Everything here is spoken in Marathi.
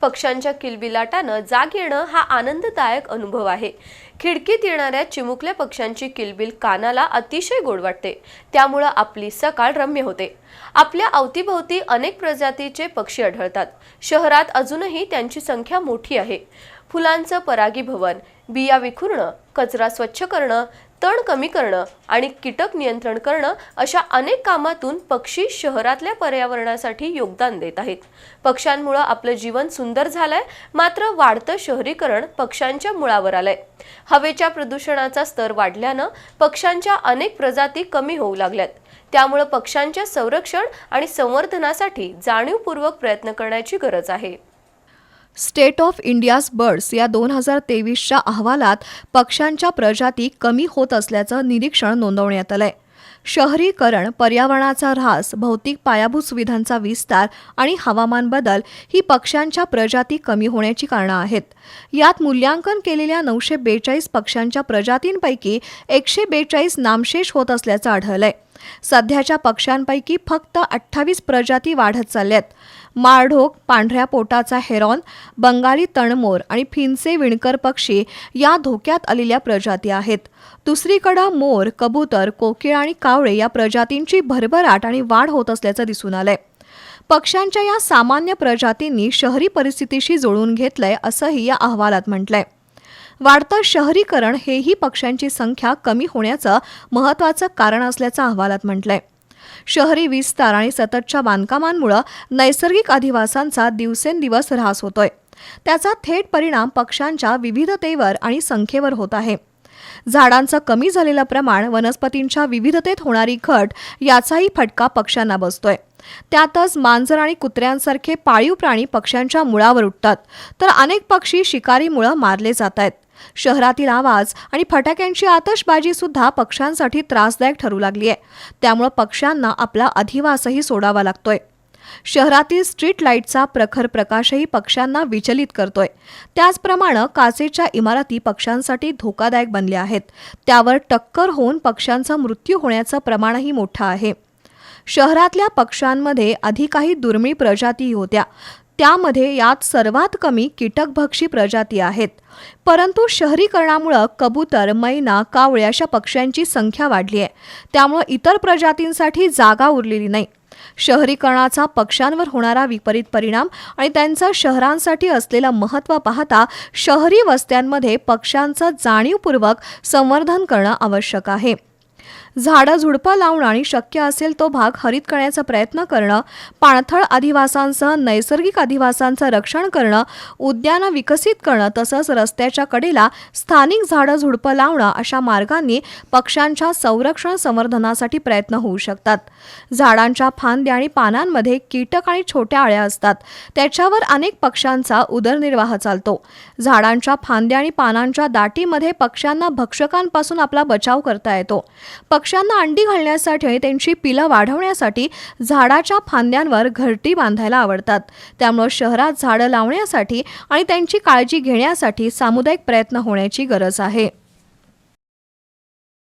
पक्ष्यांच्या किलबिलाटानं जाग येणं हा आनंददायक अनुभव आहे. खिडकीत येणाऱ्या चिमुकल्या पक्ष्यांची किलबिल कानाला अतिशय गोड वाटते. त्यामुळं आपली सकाळ रम्य होते. आपल्या अवतीभोवती अनेक प्रजातीचे पक्षी आढळतात. शहरात अजूनही त्यांची संख्या मोठी आहे. फुलांचं परागीभवन बिया विखुरणं कचरा स्वच्छ करणं तण कमी करणं आणि कीटक नियंत्रण करणं अशा अनेक कामातून पक्षी शहरातल्या पर्यावरणासाठी योगदान देत आहेत. पक्ष्यांमुळं आपलं जीवन सुंदर झालंय मात्र वाढतं शहरीकरण पक्ष्यांच्या मुळावर आलंय. हवेच्या प्रदूषणाचा स्तर वाढल्यानं पक्ष्यांच्या अनेक प्रजाती कमी होऊ लागल्यात. त्यामुळं पक्ष्यांच्या संरक्षण आणि संवर्धनासाठी जाणीवपूर्वक प्रयत्न करण्याची गरज आहे. स्टेट ऑफ इंडियाज बर्ड्स या दोन हजार तेवीसच्या अहवालात पक्ष्यांच्या प्रजाती कमी होत असल्याचं निरीक्षण नोंदवण्यात आलंय. शहरीकरण पर्यावरणाचा ऱ्हास भौतिक पायाभूत सुविधांचा विस्तार आणि हवामान बदल ही पक्ष्यांच्या प्रजाती कमी होण्याची कारणं आहेत. यात मूल्यांकन केलेल्या नऊशे बेचाळीस पक्ष्यांच्या प्रजातींपैकी एकशे बेचाळीस नामशेष होत असल्याचं आढळलंय. सध्याच्या पक्ष्यांपैकी फक्त अठ्ठावीस प्रजाती वाढत चालल्यात. माळढोक पांढऱ्या पोटाचा हेरॉन बंगाली तणमोर आणि फिनसे विणकर पक्षी या धोक्यात आलेल्या प्रजाती आहेत. दुसरीकडं मोर कबूतर कोकिळ आणि कावळे या प्रजातींची भरभराट आणि वाढ होत असल्याचं दिसून आलंय. पक्ष्यांच्या या सामान्य प्रजातींनी शहरी परिस्थितीशी जुळवून घेतलंय असंही या अहवालात म्हटलंय. वाढतं शहरीकरण हेही पक्ष्यांची संख्या कमी होण्याचं महत्त्वाचं कारण असल्याचं अहवालात म्हटलंय. शहरी विस्तार आणि सततच्या बांधकामांमुळं नैसर्गिक अधिवासांचा दिवसेंदिवस ऱ्हास होतोय. त्याचा थेट परिणाम पक्ष्यांच्या विविधतेवर आणि संख्येवर होत आहे. झाडांचं कमी झालेलं प्रमाण वनस्पतींच्या विविधतेत होणारी घट याचाही फटका पक्ष्यांना बसतोय. त्यातच मांजर आणि कुत्र्यांसारखे पाळीव प्राणी पक्ष्यांच्या मुळावर उठतात. तर अनेक पक्षी शिकारीमुळं मारले जात आहेत. शहरातील आवाज आणि फटाक्यांची आतषबाजी सुद्धा पक्ष्यांसाठी त्रासदायक ठरू लागली आहे. त्यामुळे पक्ष्यांना आपला अधिवासही सोडावा लागतोय. शहरातील स्ट्रीट लाईटचा प्रखर प्रकाशही पक्ष्यांना विचलित करतोय. त्याचप्रमाणे काचेच्या इमारती पक्ष्यांसाठी धोकादायक बनल्या आहेत. त्यावर टक्कर होऊन पक्ष्यांचा मृत्यू होण्याचं प्रमाणही मोठं आहे. शहरातल्या पक्ष्यांमध्ये अधिकाही दुर्मिळ प्रजाती होत्या. त्यामध्ये यात सर्वात कमी कीटकभक्षी प्रजाती आहेत. परंतु शहरीकरणामुळं कबूतर मैना कावळे अशा पक्ष्यांची संख्या वाढली आहे. त्यामुळं इतर प्रजातींसाठी जागा उरलेली नाही. शहरीकरणाचा पक्ष्यांवर होणारा विपरीत परिणाम आणि त्यांचं शहरांसाठी असलेलं महत्त्व पाहता शहरी वस्त्यांमध्ये पक्ष्यांचं जाणीवपूर्वक संवर्धन करणं आवश्यक आहे. झाडं झुडपं लावणं आणि शक्य असेल तो भाग हरित करण्याचा प्रयत्न करणं पाणथळ अधिवासांसह नैसर्गिक अधिवासांचं रक्षण करणं उद्यानं विकसित करणं तसंच रस्त्याच्या कडेला स्थानिक झाडं झुडपं लावणं अशा मार्गांनी पक्ष्यांच्या संरक्षण संवर्धनासाठी प्रयत्न होऊ शकतात. झाडांच्या फांद्या आणि पानांमध्ये कीटक आणि छोट्या आळ्या असतात. त्याच्यावर अनेक पक्ष्यांचा उदरनिर्वाह चालतो. झाडांच्या फांद्या आणि पानांच्या दाटीमध्ये पक्ष्यांना भक्षकांपासून आपला बचाव करता येतो. पक्ष पक्ष्यांना अंडी घालण्यासाठी आणि त्यांची पिलं वाढवण्यासाठी झाडाच्या फांद्यांवर घरटी बांधायला आवडतात. त्यामुळं शहरात झाडं लावण्यासाठी आणि त्यांची काळजी घेण्यासाठी सामुदायिक प्रयत्न होण्याची गरज आहे.